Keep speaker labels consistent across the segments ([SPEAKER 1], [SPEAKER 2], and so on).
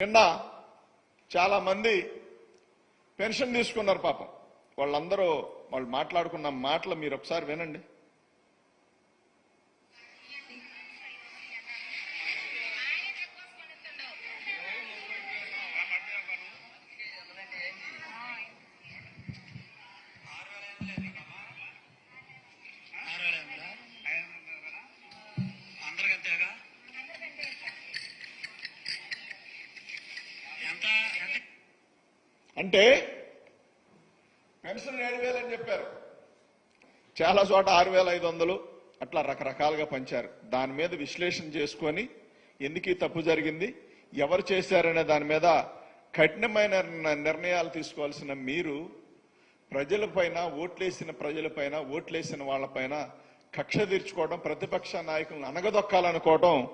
[SPEAKER 1] నిన్న చాలా మంది పెన్షన్ తీసుకున్నారు పాపం. వాళ్ళందరూ వాళ్ళు మాట్లాడుకున్న మాటలు మీరు ఒకసారి వినండి. అంటే పెన్షన్ ఏడు వేలు అని చెప్పారు. చాలా చోట ఆరు వేల ఐదు వందలు అట్లా రకరకాలుగా పంచారు. దాని మీద విశ్లేషణ చేసుకొని ఎందుకు తప్పు జరిగింది ఎవరు చేశారనే దాని మీద కఠినమైన నిర్ణయాలు తీసుకోవాల్సిన మీరు ప్రజలపైన ఓట్లేసిన ప్రజలపైన ఓట్లేసిన వాళ్ళపైన కక్ష తీర్చుకోవడం ప్రతిపక్ష నాయకులను అనగదొక్కాలనుకోవడం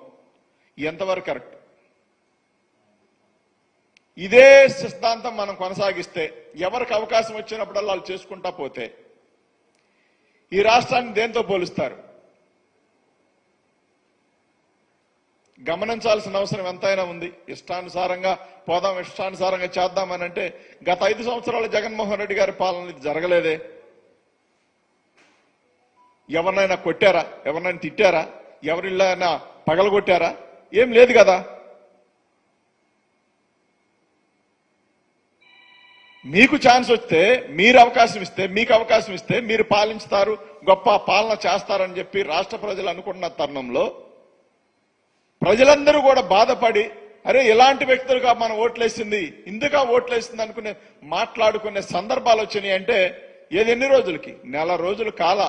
[SPEAKER 1] ఎంతవరకు కరెక్ట్? ఇదే సిద్ధాంతం మనం కొనసాగిస్తే ఎవరికి అవకాశం వచ్చినప్పుడల్లా వాళ్ళు చేసుకుంటా పోతే ఈ రాష్ట్రాన్ని దేంతో పోలుస్తారు? గమనించాల్సిన అవసరం ఎంతైనా ఉంది. ఇష్టానుసారంగా పోదాం ఇష్టానుసారంగా చేద్దామని అంటే గత ఐదు సంవత్సరాలు జగన్మోహన్ రెడ్డి గారి పాలన జరగలేదే. ఎవరినైనా కొట్టారా? ఎవరినైనా తిట్టారా? ఎవరిళ్ళైనా పగలగొట్టారా? ఏం లేదు కదా. మీకు ఛాన్స్ వస్తే మీరు అవకాశం ఇస్తే మీకు అవకాశం ఇస్తే మీరు పాలించుతారు గొప్ప పాలన చేస్తారని చెప్పి రాష్ట్ర ప్రజలు అనుకున్న తరుణంలో ప్రజలందరూ కూడా బాధపడి అరే ఇలాంటి వ్యక్తులుగా మనం ఓట్లేసింది ఇందుగా ఓట్లేసింది అనుకునే మాట్లాడుకునే సందర్భాలు వచ్చినాయి అంటే ఏది ఎన్ని రోజులకి? నెల రోజులు కాల.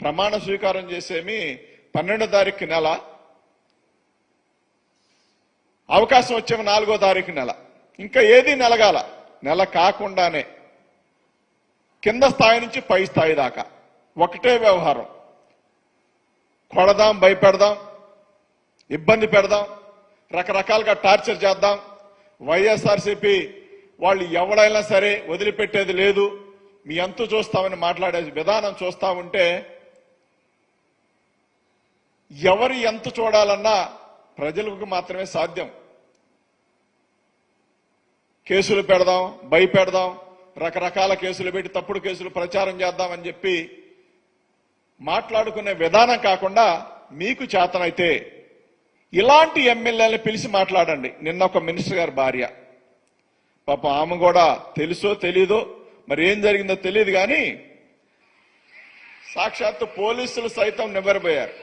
[SPEAKER 1] ప్రమాణ స్వీకారం చేసేమి పన్నెండో తారీఖు నెల. అవకాశం వచ్చేమి నాలుగో తారీఖు నెల. ఇంకా ఏది నెలగాల? నెల కాకుండానే కింద స్థాయి నుంచి పై స్థాయి దాకా. ఒకటే వ్యవహారం. కొడదాం భయపెడదాం ఇబ్బంది పెడదాం రకరకాలుగా టార్చర్ చేద్దాం. వైఎస్ఆర్సీపీ వాళ్ళు ఎవడైనా సరే వదిలిపెట్టేది లేదు. మీ అంతు చూస్తామని మాట్లాడే విధానం చూస్తా ఉంటే ఎవరు ఎంత చూడాలన్నా ప్రజలకు మాత్రమే సాధ్యం. కేసులు పెడదాం భయపెడదాం రకరకాల కేసులు పెట్టి తప్పుడు కేసులు ప్రచారం చేద్దామని చెప్పి మాట్లాడుకునే విధానం కాకుండా మీకు చేతనైతే ఇలాంటి ఎమ్మెల్యేలను పిలిచి మాట్లాడండి. నిన్న ఒక మినిస్టర్ గారి భార్య. పాప ఆమె కూడా తెలుసో తెలీదో మరి ఏం జరిగిందో తెలియదు కానీ సాక్షాత్తు పోలీసులు సైతం నివ్వరబోయారు.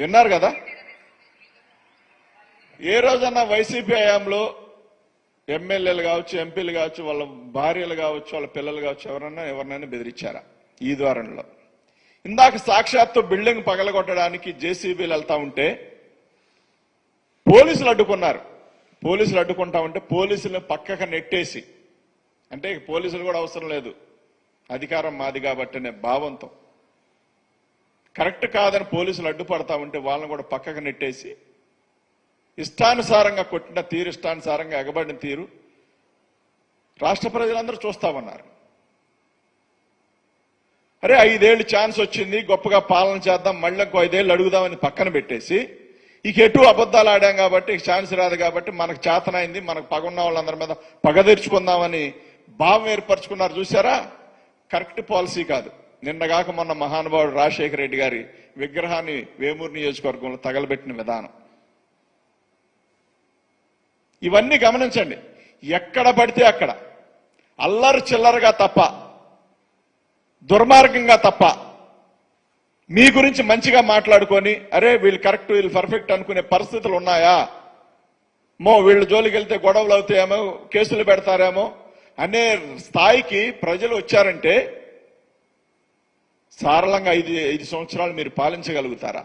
[SPEAKER 1] విన్నారు కదా? ఏ రోజన్నా వైసీపీ హయాంలో ఎమ్మెల్యేలు కావచ్చు ఎంపీలు కావచ్చు వాళ్ళ భార్యలు కావచ్చు వాళ్ళ పిల్లలు కావచ్చు ఎవరన్నా ఎవరినైనా బెదిరించారా ఈ ద్వారంలో? ఇందాక సాక్షాత్తు బిల్డింగ్ పగలగొట్టడానికి జేసీబీలు వెళ్తా ఉంటే పోలీసులు అడ్డుకున్నారు. పోలీసులు అడ్డుకుంటా ఉంటే పోలీసులను పక్కకు నెట్టేసి అంటే పోలీసులు కూడా అవసరం లేదు. అధికారం మాది కాబట్టి అనే భావంతో. కరెక్ట్ కాదని పోలీసులు అడ్డుపడతా ఉంటే వాళ్ళని కూడా పక్కకు నెట్టేసి ఇష్టానుసారంగా కొట్టిన తీరు ఇష్టానుసారంగా ఎగబడిన తీరు రాష్ట్ర ప్రజలందరూ చూస్తామన్నారు అరే ఐదేళ్ళు ఛాన్స్ వచ్చింది గొప్పగా పాలన చేద్దాం మళ్ళీ ఇంకో ఐదేళ్ళు అడుగుదామని పక్కన పెట్టేసి ఇక ఎటు అబద్ధాలు ఆడాం కాబట్టి ఛాన్స్ రాదు కాబట్టి మనకు చేతనైంది మనకు పగున్న వాళ్ళందరి మీద పగ తీర్చుకుందామని భావం ఏర్పరచుకున్నారు. చూసారా కరెక్ట్ పాలసీ కాదు. నిన్నగాక మొన్న మహానుభావుడు రాజశేఖర రెడ్డి గారి విగ్రహాన్ని వేమూరు నియోజకవర్గంలో తగలబెట్టిన విధానం. ఇవన్నీ గమనించండి. ఎక్కడ పడితే అక్కడ. అల్లరి చిల్లరగా తప్ప దుర్మార్గంగా తప్ప మీ గురించి మంచిగా మాట్లాడుకొని అరే వీళ్ళు కరెక్ట్ వీళ్ళు పర్ఫెక్ట్ అనుకునే పరిస్థితులు ఉన్నాయా? మో వీళ్ళు జోలికి వెళ్తే గొడవలు అవుతాయేమో కేసులు పెడతారేమో అనే స్థాయికి ప్రజలు వచ్చారంటే సారళంగా ఐదు ఐదు సంవత్సరాలు మీరు పాలించగలుగుతారా?